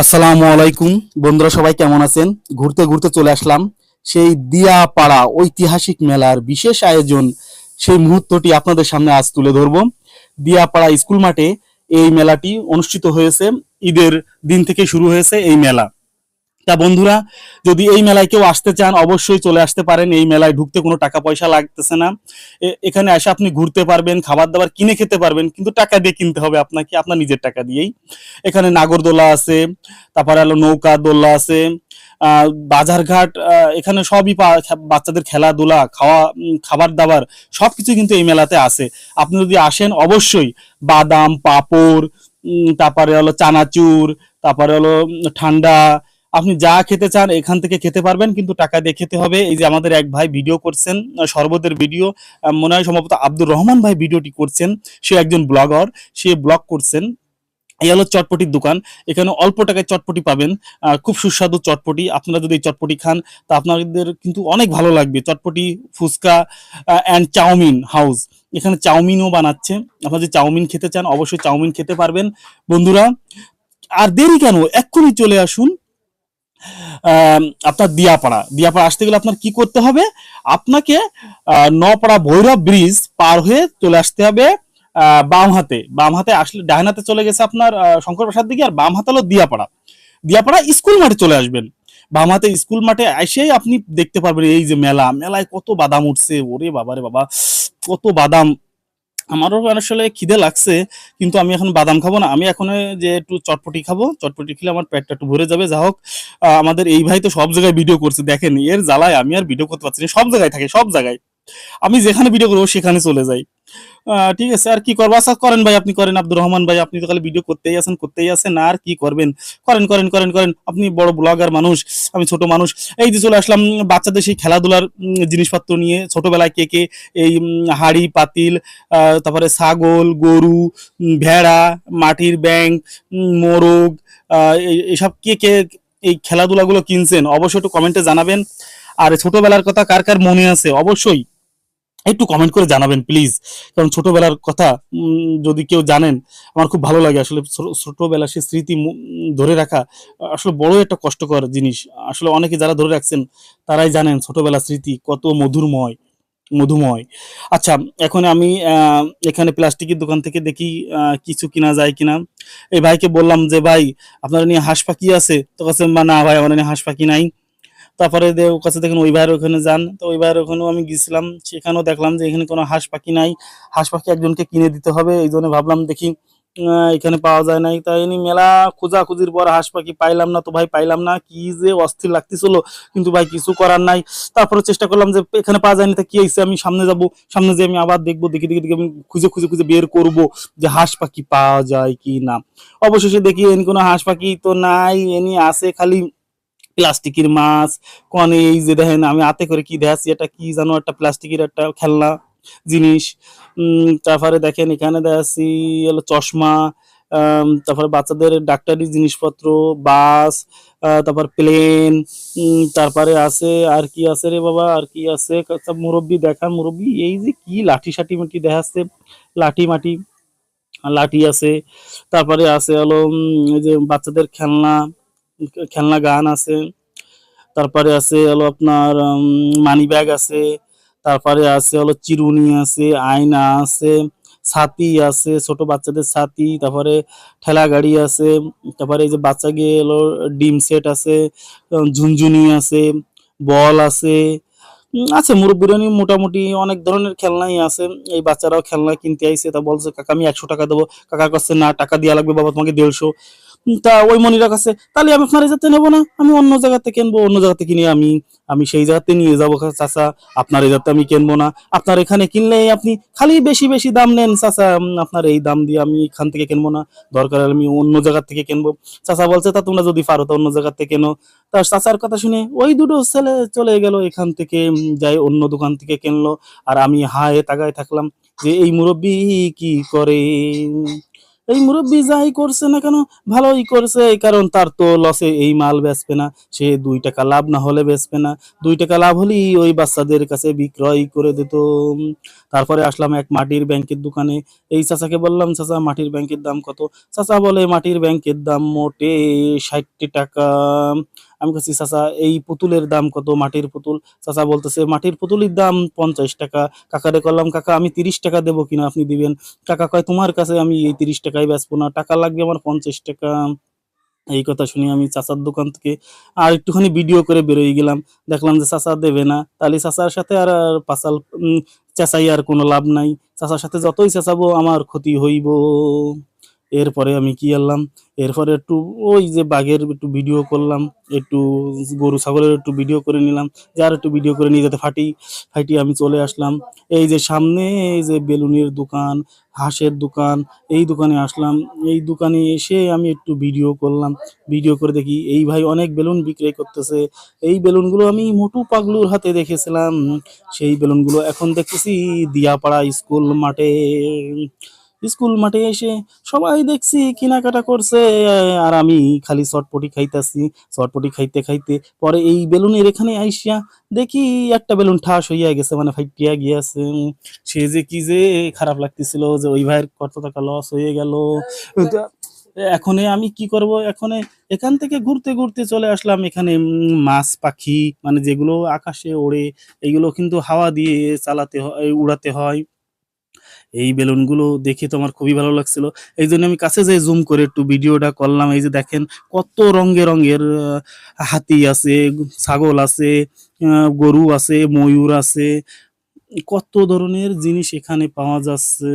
আসসালামু আলাইকুম। বন্ধুরা সবাই কেমন আছেন? ঘুরতে ঘুরতে চলে আসলাম সেই দিয়া পাড়া ঐতিহাসিক মেলার বিশেষ আয়োজন। সেই মুহূর্তটি আপনাদের সামনে আজ তুলে ধরব। দিয়াপাড়া স্কুল মাঠে এই মেলাটি অনুষ্ঠিত হয়েছে। ঈদের দিন থেকে শুরু হয়েছে এই মেলা। তা বন্ধুরা, যদি এই মেলায় কেউ আসতে চান, অবশ্যই চলে আসতে পারেন। এই মেলায় ঢুকতে কোনো টাকা পয়সা লাগতেছে না। এখানে এসে আপনি ঘুরতে পারবেন খাবার দাবার কিনে খেতে পারবেন, কিন্তু টাকা দিয়ে কিনতে হবে আপনাকে, আপনার নিজের টাকা দিয়েই। এখানে নাগরদোলা আছে, তারপরে হলো নৌকা দোলা আছে বাজারঘাট এখানে সবই বাচ্চাদের খেলাধুলা, খাওয়া খাবার দাবার সব কিছু কিন্তু এই মেলাতে আছে। আপনি যদি আসেন, অবশ্যই বাদাম, পাপড় তারপরে হলো চানাচুর, তারপরে হলো ঠান্ডা আপনি যা খেতে চান এখান থেকে খেতে পারবেন, কিন্তু টাকা দিয়ে খেতে হবে। এই যে আমাদের এক ভাই ভিডিও করছেন শরবতের ভিডিও মনে হয় সম্ভবত আব্দুর রহমান ভাই ভিডিওটি করছেন। সে একজন ব্লগার সে ব্লগ করছেন। এই হলো চটপটির দোকান। এখানে অল্প টাকায় চটপটি পাবেন। খুব সুস্বাদু চটপটি। আপনারা যদি চটপটি খান, তা আপনাদের কিন্তু অনেক ভালো লাগবে। Chotpoti, Fuchka and chowmein house এখানে চাউমিনও বানাচ্ছে। আপনারা যদি চাউমিন খেতে চান, অবশ্যই চাউমিন খেতে পারবেন। বন্ধুরা, আর দেরি কেন? এক্ষুনি চলে আসুন। আপনার দিয়াপাড়া। দিয়াপাড়া আসতে গেলে আপনার কি করতে হবে? আপনাকে নপাড়া ভৈরব ব্রিজ পার হয়ে চলে আসতে হবে বাম হাতে বাম হাতে আসলে ডান হাতে চলে গেছে আপনার শঙ্কর প্রসাদ দিকে আর বাম হাতে হলো দিয়াপাড়া। দিয়াপাড়া স্কুল মাঠে চলে আসবেন। বাম হাতে স্কুল মাঠে এসেই আপনি দেখতে পারবেন এই যে মেলা। মেলায় কত বাদাম উঠছে। ওরে বাবা রে বাবা, কত বাদাম। আমারও আসলে খিদে লাগছে, কিন্তু আমি এখন বাদাম খাব না। আমি এখন যে একটু চটপটি খাব। চটপটি খেলে আমার পেটটা একটু ভরে যাবে। যা হোক আমাদের এই ভাই তো সব জায়গায় ভিডিও করছে, দেখেন। এর জ্বালায় আমি আর ভিডিও করতে পারছি না। সব জায়গায় থাকে, সব জায়গায়। আমি যেখানে ভিডিও করব, সেখানে চলে যাই। ঠিক আছে, আর কি করব? আচ্ছা করেন ভাই, আপনি করেন, আব্দুর রহমান ভাই, আপনি তো খালি ভিডিও করতেই আছেন করতেই আছেন, আর কি করবেন? করেন করেন করেন করেন, আপনি বড় ব্লগার মানুষ, আমি ছোট মানুষ। এই যে চলে আসলাম বাচ্চাদের সেই খেলাধুলার জিনিসপত্র নিয়ে ছোটবেলায় কে কে, এই হাড়ি, পাতিল তারপরে ছাগল, গরু ভেড়া, মাটির ব্যাংক মোরগ এইসব কে কে, এই খেলাধুলাগুলো কিনছেন, অবশ্যই একটু কমেন্টে জানাবেন। আর ছোটবেলার কথা কার কার মনে আছে? অবশ্যই। একটু কমেন্ট করে জানাবেন প্লিজ কারণ ছোটবেলার কথা যদি কেউ জানেন, আমার খুব ভালো লাগে আসলে ছোট- ছোটবেলার সে স্মৃতি ধরে রাখা, আসলে বড় একটা কষ্টকর জিনিস। আসলে অনেকে যারা ধরে রাখছেন, তারাই জানেন ছোটবেলার স্মৃতি কত মধুরময়, মধুময়। আচ্ছা এখন আমি এখানে প্লাস্টিকের দোকান থেকে দেখি কিছু কিনা যায় কিনা। এই ভাইকে বললাম যে, ভাই, আপনার নিয়ে হাঁস পাখি আছে? তো কাছে না, ভাই, আমার নিয়ে হাঁস পাখি নাই। তারপরে কাছে দেখেন ওই ভাইয়ের ওখানে যান, তো ওই ভাইয়ের ওখানেও আমি গেছিলাম সেখানেও দেখলাম যে এখানে কোনো হাঁস পাখি নাই। হাঁস পাখি একজনকে কিনে দিতে হবে, এই জন্য ভাবলাম দেখি এখানে পাওয়া যায় নাই। তাই এনি মেলা খোঁজাখুঁজির পর হাঁস পাখি পাইলাম না, তো ভাই পাইলাম না, কি যে অস্থির লাগতেছিল, কিন্তু ভাই কিছু করার নাই। তারপরে চেষ্টা করলাম যে এখানে পাওয়া যায়নি, তা কি হয়েছে, আমি সামনে যাব, সামনে যে আমি আবার দেখব, দেখি দেখি দেখি, আমি খুঁজে খুঁজে খুঁজে বের করব যে হাঁস পাখি পাওয়া যায় কি না অবশেষে দেখি এনি কোনো হাঁস পাখি তো নাই, এনি আছে খালি প্লাস্টিকের মাছ, কনে এই যে দেখেন, আমি হাতে করে কি দেখাচ্ছি, এটা কি জানো, একটা প্লাস্টিকের একটা খেলনা জিনিস। তারপরে দেখেন, এখানে দেখাচ্ছি হলো চশমা তারপরে বাচ্চাদের ডাক্তারি জিনিসপত্র, বাস তারপর প্লেন তারপরে আছে, আর কি আছে রে বাবা, আর কি আছে মুরব্বি দেখান, মুরব্বি, এই যে কি লাঠি সাঠি মাটি দেখাচ্ছে, লাঠি মাটি, লাঠি আছে, তারপরে আছে হলো এই যে বাচ্চাদের খেলনা খেলনা গান আছে, তারপরে আছে হলো আপনার মানি ব্যাগ আছে, তারপরে আছে হলো চিরুনি আছে, আয়না আছে, ছাতি আছে, ছোট বাচ্চাদের ছাতি, তারপরে ঠেলা গাড়ি আছে, তারপরে এই যে বাচ্চা গিয়ে হলো ডিম সেট আছে ঝুনঝুনি আছে, বল আছে আছে মুরব্বীরা নিয়ে মোটামুটি অনেক ধরনের খেলনাই আছে, এই বাচ্চারাও খেলনা কিনতে আইছে, তা বলছে, কাকা, আমি একশো টাকা দেবো। কাকা কাছে, না, টাকা দেওয়া লাগবে বাবা, তোমাকে দেড়শো। তা ওই মনিরা কাছে, তাহলে আমি আপনার যাতে নেব না, আমি অন্য জায়গাতে কিনবো, অন্য জায়গাতে কিনে আমি। আমি সেই জায়গাতে নিয়ে যাব চাচা, আপনার এই জায়গাতে আমি কিনবো না। আপনার এখানে কিনলে আপনি খালি বেশি বেশি দাম নেন, চাচা। আপনার এই দাম দিয়ে আমি এখান থেকে কিনবো না। দরকার আমি অন্য জায়গা থেকে কিনবো। চাচা বলছে, তা তোমরা যদি পারো, তো অন্য জায়গা থেকে কেনো। তার চাচার কথা শুনে ওই দুটো ছেলে চলে গেল, এখান থেকে যাই অন্য দোকান থেকে কিনলো। আর আমি হায়ে তাকায় থাকলাম যে, এই মুরব্বি কি করে? এই মুরব্বি যাই করছে না কেন? ভালোই করছে, এই কারণ তার তো লসে এই মাল বেচবে না। সে দুই টাকা লাভ না হলে বেচবে না। দুই টাকা লাভ হলেই ওই বাচ্চাদের কাছে বিক্রয় করে দিত। তারপরে আসলাম এক মাটির ব্যাংকের দোকানে। এই চাচাকে বললাম, চাচা, মাটির ব্যাংকের দাম কত? চাচা বলে, মাটির ব্যাংকের দাম মোটে ষাটটি টাকা। আমি কাছি চাচা এই পুতুলের দাম কত? মাটির পুতুল? চাচা বলতেছে মাটির পুতুলের দাম পঞ্চাশ টাকা। কাকারে করলাম কাকা আমি তিরিশ টাকা দেবো কিনা আপনি দিবেন? কাকা কয় তোমার কাছে আমি এই তিরিশ টাকায় বেচবো না টাকা লাগবে আমার পঞ্চাশ টাকা। এই কথা শুনে আমি চাচার দোকান থেকে আর একটুখানি ভিডিও করে বেরোয় গেলাম। দেখলাম যে চাচা দেবে না। তাহলে চাচার সাথে আর আর উম, চেঁচাই আর কোনো লাভ নাই। চাচার সাথে যতই চেঁচাবো আমার ক্ষতি হইব। এরপরে আমি কি আনলাম? এরপরে একটু ওই যে বাঘের একটু ভিডিও করলাম, একটু গরু ছাগলের একটু ভিডিও করে নিলাম, যার একটু ভিডিও করে নিয়ে যেতে ফাটি ফাটি আমি চলে আসলাম। এই যে সামনে এই যে বেলুনের দোকান, হাঁসের দোকান, এই দোকানে আসলাম। এই দোকানে এসে আমি একটু ভিডিও করলাম। ভিডিও করে দেখি, এই ভাই অনেক বেলুন বিক্রয় করতেছে। এই বেলুনগুলো আমি মোটু পাগলুর হাতে দেখেছিলাম। সেই বেলুনগুলো এখন দেখতেছি দিয়াপাড়া স্কুল মাঠে। স্কুল মাঠে এসে সবাই দেখছি কেনাকাটা করছে, আর আমি খালি চটপটি খাইতাছি, চটপটি খাইতে খাইতে পরে এই বেলুনের এখানে আইসিয়া দেখি একটা বেলুন ঠাস হইয়া গেছে মানে ফাইটিয়া গিয়াছে। সে যে কি যে খারাপ লাগতেছিল যে ওই ভাইয়ের কত টাকা লস হয়ে গেল। এখন আমি কি করব? এখন এখান থেকে ঘুরতে ঘুরতে চলে আসলাম। এখানে মাছ, পাখি মানে যেগুলো আকাশে ওড়ে, এগুলো কিন্তু হাওয়া দিয়ে চালাতে হয়, উড়াতে হয়। এই বেলুনগুলো দেখে তো আমার খুবই ভালো লাগছিল। এই জন্য আমি কাছে যাই জুম করে একটু ভিডিওটা করলাম। এই যে দেখেন কত রঙে রঙের হাতি আছে, ছাগল আছে গরু আছে, ময়ূর আছে কত ধরনের জিনিস এখানে পাওয়া যাচ্ছে?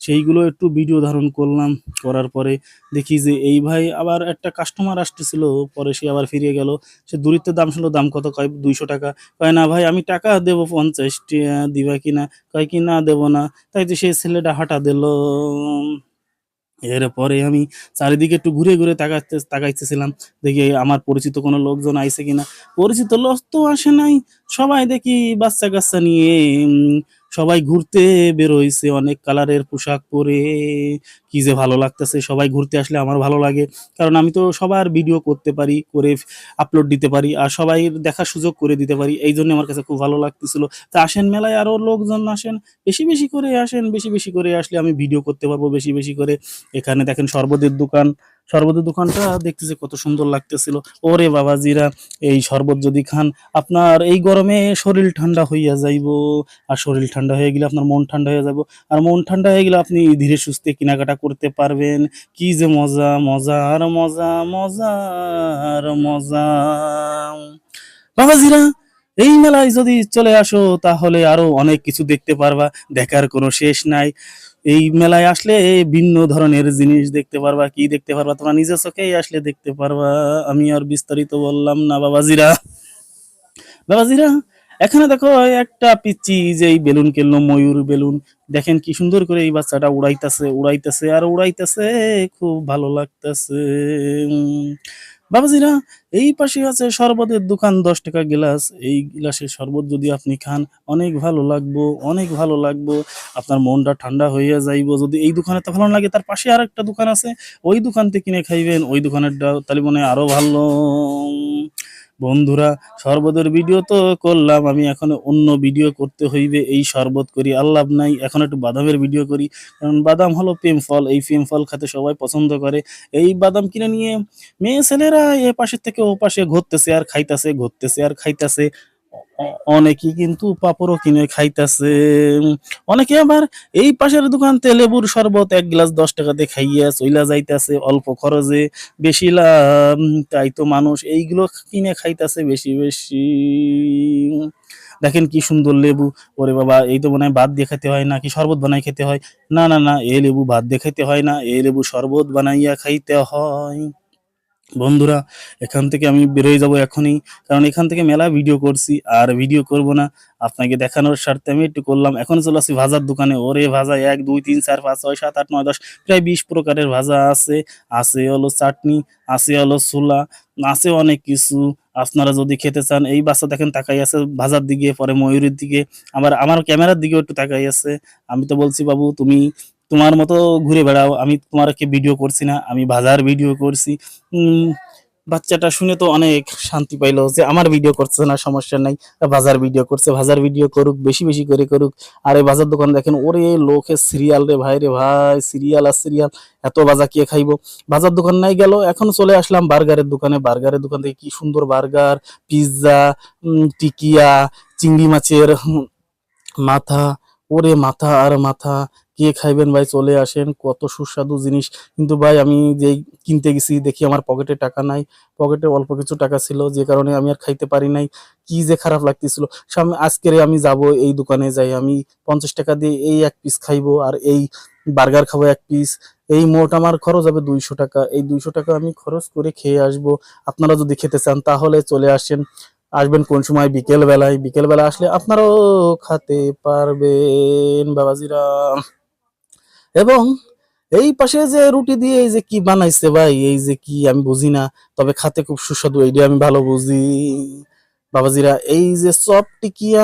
সেইগুলো একটু ভিডিও ধারণ করলাম, করার পরে দেখি যে এই ভাই আবার একটা কাস্টমার আসতেছিল, পরে সে আবার ফিরিয়ে গেল। সে দূরিত্বের দাম শুনলো, দাম কত? কয়, দুইশো টাকা। কয়, না ভাই, আমি টাকা দেব পঞ্চাশ টিয়া দিবা কিনা? কয়, কি না দেবো না? তাই তো সেই ছেলেটা হাঁটা দিল এরপরে আমি চারিদিকে একটু ঘুরে ঘুরে তাকাতে তাকাইতেছিলাম। দেখি আমার পরিচিত কোনো লোকজন আইছে কিনা। পরিচিত লোক তো আসে নাই। সবাই দেখি বাচ্চা কাচ্চা নিয়ে সবাই ঘুরতে বেরোইছে, অনেক কালারের পোশাক পরে। কি যে ভালো লাগতেছে, সবাই ঘুরতে আসলে আমার ভালো লাগে। কারণ আমি তো সবার ভিডিও করতে পারি, করে আপলোড দিতে পারি, আর সবাই দেখার সুযোগ করে দিতে পারি। এই জন্য আমার কাছে খুব ভালো লাগতেছিল। তা আসেন মেলায় আরও লোকজন আসেন, বেশি বেশি করে আসেন, বেশি বেশি করে আসলে আমি ভিডিও করতে পারব, বেশি বেশি করে। এখানে দেখেন শরবতের দোকান শরবতের দোকানটা দেখতেছে কত সুন্দর লাগতেছিল। ওরে বাবাজিরা, এই শরবত যদি খান, আপনার এই গরমে শরীর ঠান্ডা হইয়া যাইব। আর শরীর ঠান্ডা হয়ে গেলে আপনার মন ঠান্ডা হয়ে যাব আর মন ঠান্ডা হয়ে গেলে আপনি ধীরে সুস্থে কেনাকাটা করতে পারবেন। কি যে মজা মজা আর মজা মজা আর মজা। বাবাজিরা, এই মেলায় যদি চলে আসো, তাহলে আরও অনেক কিছু দেখতে পারবা। দেখার কোনো শেষ নাই। এই মেলায় আসলে ভিন্ন ধরনের জিনিস দেখতে পারবা, কি দেখতে পারবা? তোমরা নিজের চোখেই আসলে দেখতে পারবা। আমি আর বিস্তারিত বললাম না, বাবাজিরা। বাবাজিরা, এখানে দেখো একটা পিচ্ছি যে এই বেলুন কিনলো ময়ূর বেলুন। দেখেন কি সুন্দর করে এই বাচ্চাটা উড়াইতেছে উড়াইতেছে আর উড়াইতেছে, খুব ভালো লাগতেছে। বাবাজিরা, এই পাশে আছে শরবতের দোকান, দশ টাকা গ্লাস। এই গ্লাসের শরবত যদি আপনি খান, অনেক ভালো লাগবো, অনেক ভালো লাগবো। আপনার মনটা ঠান্ডা হইয়া যাইব। যদি এই দোকানে তো ভালো লাগে, তার পাশে আর একটা দোকান আছে, ওই দোকান থেকে কিনে খাইবেন। ওই দোকানেরটা তাহলে মনে আরও ভালো। বন্ধুরা, শরবতের ভিডিও তো করলাম, আমি এখন অন্য ভিডিও করতে হইবে, এই শরবত করি আল্লাহ নাই, এখন একটু বাদামের ভিডিও করি, কারণ বাদাম হলো প্রেম ফল, এই প্রেম ফল খেতে সবাই পছন্দ করে, এই বাদাম কিনে নিয়ে মেয়ে ছেলেরা এ পাশের থেকে ও পাশে ঘুরতেছে আর খাইতেছে, ঘুরতেছে আর খাইতাছে অ- অনেকেই কিন্তু পাপড়ও কিনে খাইতেছে। অনেকে আবার এই পাশের দোকানতে লেবুর শরবত এক গ্লাস দশ টাকাতে খাইয়া চইলা যাইতাছে অল্প খরচে। বেশি লাভ, তাই তো মানুষ এইগুলো কিনে খাইতেছে বেশি বেশি। দেখেন কি সুন্দর লেবু। ওরে বাবা, এই তো মনে হয় ভাত দিয়ে খেতে হয় না কি শরবত বানাই খেতে হয়? না না না এই লেবু ভাত দিয়ে খেতে হয় না এই লেবু শরবত বানাইয়া খাইতে হয়। বন্ধুরা, এখান থেকে আমি বেরোয় যাব এখনই। কারণ এখান থেকে মেলা ভিডিও করছি, আর ভিডিও করব না। আপনাকে দেখানোর স্বার্থে আমি একটু করলাম। এখন চলে আসি ভাজার দোকানে। ওরে ভাজা, এক, দুই, তিন, চার, পাঁচ, ছয়, সাত, আট, নয়, দশ, প্রায় বিশ প্রকারের ভাজা আছে। আছে হলো চাটনি, আছে হলো ছোলা, আছে অনেক কিছু। আপনারা যদি খেতে চান, এই বাচ্চা দেখেন তাকাই আছে ভাজার দিকে, পরে ময়ূরের দিকে। আবার আমার ক্যামেরার দিকেও একটু তাকাই আছে। আমি তো বলছি, বাবু, তুমি তোমার মতো ঘুরে বেড়াও। আমি তোমারকে ভিডিও করছি না, আমি বাজার ভিডিও করছি। বাচ্চাটা শুনে তো অনেক শান্তি পাইলো যে আমার ভিডিও করছে না, সমস্যা নাই। বাজার ভিডিও করছে, বাজার ভিডিও করুক, বেশি বেশি করে করুক। আর এই বাজার দোকান দেখেন, ওরে লোকে সিরিয়াল রে ভাই রে ভাই সিরিয়াল আর সিরিয়াল এত বাজার কে খাইবো? বাজার দোকান নাই গেল, এখন চলে আসলাম বার্গারের দোকানে। বার্গারের দোকান থেকে কি সুন্দর বার্গার, পিৎজা টিকিয়া, চিংড়ি মাছের, মাথা ওরে মাথা, আর মাথা, কে খাইবেন ভাই? চলে আসেন, কত সুস্বাদু জিনিস। কিন্তু ভাই, আমি যেই কিনতে গেছি, দেখি আমার পকেটে টাকা নাই। পকেটে অল্প কিছু টাকা ছিল, যে কারণে আমি আর খাইতে পারি নাই। কি যে খারাপ লাগতেছিল। সামনে আজকের আমি যাব এই দোকানে যাই, আমি পঞ্চাশ টাকা দিয়ে এই এক পিস খাইবো, আর এই বার্গার খাব এক পিস এই মোট আমার খরচ হবে দুইশো টাকা। এই দুইশো টাকা আমি খরচ করে খেয়ে আসব। আপনারা যদি খেতে চান, তাহলে চলে আসেন। আসবেন কোন সময়? বিকেল বেলায় বিকেল বেলা আসলে আপনারাও খেতে পারবেন, বাবাজিরা। এবং এই পাশে যে রুটি দিয়ে এই যে কি বানাইছে ভাই, এই যে কি আমি বুঝি না, তবে খাতে খুব সুস্বাদু, এইটা আমি ভালো বুঝি। বাবাজিরা, এই যে সব টিকিয়া,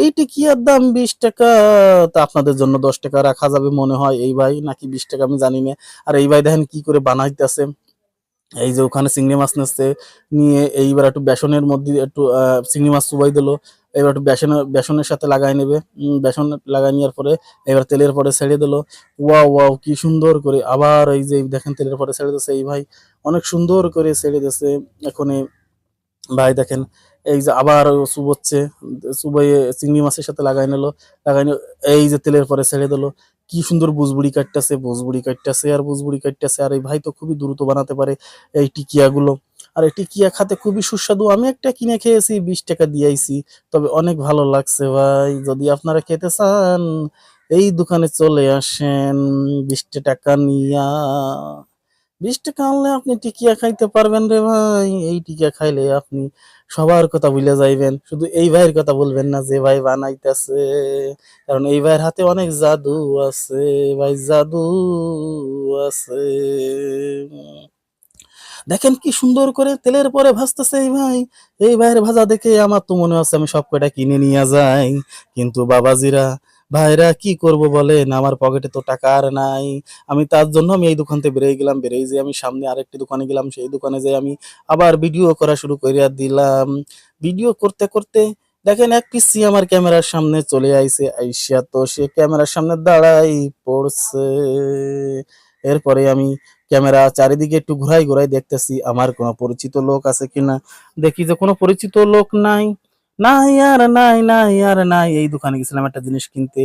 এই টিকিয়ার দাম বিশ টাকা, তা আপনাদের জন্য দশ টাকা রাখা যাবে মনে হয়। এই ভাই নাকি বিশ টাকা আমি জানি না। আর এই ভাই দেখেন কি করে বানাইতেছে। এই যে ওখানে চিংড়ি মাছ নিচ্ছে নিয়ে এইবার একটু বেসনের মধ্যে একটু চিংড়ি মাছ চুবাই দিলো। এবার একটু বেসন, বেসনের সাথে লাগাই নেবে। বেসন লাগাই নেওয়ার পরে এবার তেলের পরে ছেড়ে দিলো। ওয়া ওয়াও, কি সুন্দর করে। আবার এই যে দেখেন তেলের পরে ছেড়ে দিচ্ছে এই ভাই অনেক সুন্দর করে ছেড়ে দিচ্ছে এখন ভাই দেখেন, এই যে আবার চুবোচ্ছে। চুবাইয়ে চিংড়ি মাছের সাথে লাগাই নিলো। লাগাই এই যে তেলের পরে ছেড়ে দিলো। কি সুন্দর বুজবুড়ি কাটতেছে বুজবুড়ি কাটতেছে আর বুজবুড়ি কাটতেছে। আর এই ভাই তো খুবই দ্রুত বানাতে পারে এই টিকিয়া গুলো আর এই টিকিয়া খাতে খুবই সুস্বাদু। আমি একটা কিনে খেয়েছি, বিশ টাকা দিয়েছি তবে অনেক ভালো লাগছে ভাই। যদি আপনারা খেতে চান, এই দোকানে চলে আসেন বিশ টাকা নিয়া। বিশ টাকা আনলে আপনি টিকিয়া খাইতে পারবেন রে ভাই। এই টিকিয়া খাইলে আপনি সবার কথা ভুলে যাইবেন। শুধু এই ভাইয়ের কথা বলবেন না যে ভাই বানাইতেছে। কারণ এই ভাইয়ের হাতে অনেক জাদু আছে। ভাই জাদু আছে। দেখেন কি সুন্দর করে তেলের পরে ভাজতেছে এই ভাই। এই ভাইয়ের ভাজা দেখে আমার তো মনে হচ্ছে আমি সব কয়টা কিনে নিয়ে যাই। কিন্তু বাবাজিরা ভাইরা, কি করব বলেন? আমার পকেটে তো টাকা আর নাই। আমি তার জন্য আমি এই দোকান থেকে বেরিয়ে গেলাম। বেরিয়ে যে আমি সামনে আরেকটি দোকানে গেলাম। সেই দোকানে যে আমি আবার ভিডিও করা শুরু করে দিলাম। ভিডিও করতে করতে দেখেন এক পিসি আমার ক্যামেরার সামনে চলে আইছে। আইসা তো সে ক্যামেরার সামনে দাঁড়াই পড়ছে। এরপরে আমি ক্যামেরা চারিদিকে একটু ঘুরাই ঘুরাই দেখতেছি, আমার কোনো পরিচিত লোক আছে কিনা? দেখি যে কোনো পরিচিত লোক নাই। নাই আর নাই নাই আর নাই। এই দোকানে গেছিলাম একটা জিনিস কিনতে,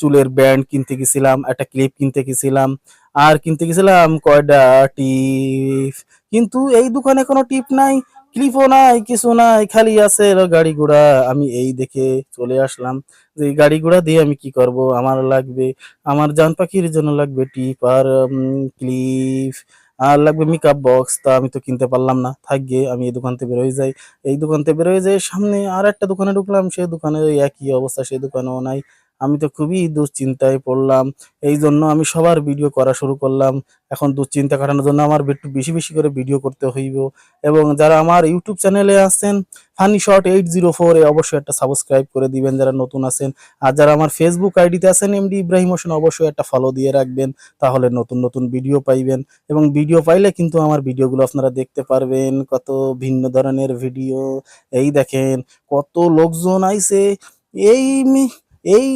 চুলের ব্যান্ড কিনতে গেছিলাম, একটা ক্লিপ কিনতে গেছিলাম, আর কিনতে গেছিলাম কয়টা টিপ। কিন্তু এই দোকানে কোনো টিপ নাই, ক্লিপও নাই, কিছু নাই, খালি আছে গাড়ি ঘোড়া। আমি এই দেখে চলে আসলাম যে গাড়ি ঘোড়া দিয়ে আমি কি করব? আমার লাগবে, আমার জান পাখির জন্য লাগবে টিপ আর ক্লিপ। আর লাগবে মেকআপ বক্স তা আমি তো কিনতে পারলাম না। থাকবে আমি এই দোকানতে বেরোয় যাই। এই দোকানতে বেরোয় যাই, সামনে আর একটা দোকানে ঢুকলাম, সেই দোকানে ওই একই অবস্থা, সেই দোকানেও নাই। আমি তো খুবই দুশ্চিন্তায় পড়লাম। এই জন্য আমি সবার ভিডিও করা শুরু করলাম। এখন দুশ্চিন্তা কাটানোর জন্য আমার একটু বেশি বেশি করে ভিডিও করতে হইব। এবং যারা আমার ইউটিউব চ্যানেলে আছেন funny short eight zero four অবশ্যই একটা সাবস্ক্রাইব করে দিবেন যারা নতুন আছেন। আর যারা আমার ফেসবুক আইডিতে আছেন এমডি ইব্রাহিম হোসেন অবশ্যই একটা ফলো দিয়ে রাখবেন। তাহলে নতুন নতুন ভিডিও পাইবেন। এবং ভিডিও পাইলে কিন্তু আমার ভিডিওগুলো আপনারা দেখতে পারবেন। কত ভিন্ন ধরনের ভিডিও এই দেখেন, কত লোকজন আইছে। এই এই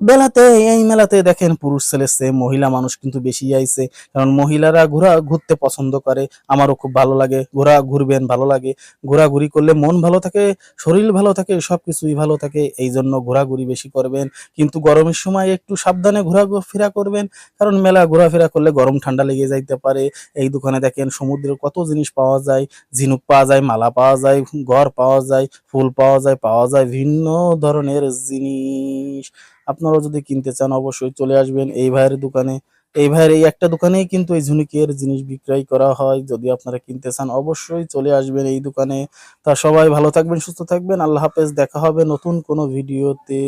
বেলাতে, এই মেলাতে দেখেন পুরুষ ছেলে সে মহিলা মানুষ কিন্তু বেশি আইছে। কারণ মহিলারা ঘোরা, ঘুরতে পছন্দ করে। আমারও খুব ভালো লাগে। ঘোরা, ঘুরবেন, ভালো লাগে। ঘোরাঘুরি করলে মন ভালো থাকে, শরীর ভালো থাকে, সবকিছুই ভালো থাকে। এই জন্য ঘোরাঘুরি বেশি করবেন। কিন্তু গরমের সময় একটু সাবধানে ঘোরাফেরা করবেন। কারণ মেলা ঘোরাফেরা করলে গরম ঠান্ডা লেগে যাইতে পারে। এই দোকানে দেখেন সমুদ্রের কত জিনিস পাওয়া যায়। ঝিনুক পাওয়া যায়, মালা পাওয়া যায়, ঘর পাওয়া যায়, ফুল পাওয়া যায় পাওয়া যায়, ভিন্ন ধরনের জিনিস। আপনারাও যদি কিনতে চান, অবশ্যই চলে আসবেন এই ভাইয়ের দোকানে। এই ভাইয়ের এই একটা দোকানেই কিন্তু এই ঝুনুকের জিনিস বিক্রয় করা হয়। যদি আপনারা কিনতে চান, অবশ্যই চলে আসবেন এই দোকানে। তা সবাই ভালো থাকবেন, সুস্থ থাকবেন। আল্লাহ হাফেজ। দেখা হবে নতুন কোনো ভিডিওতে।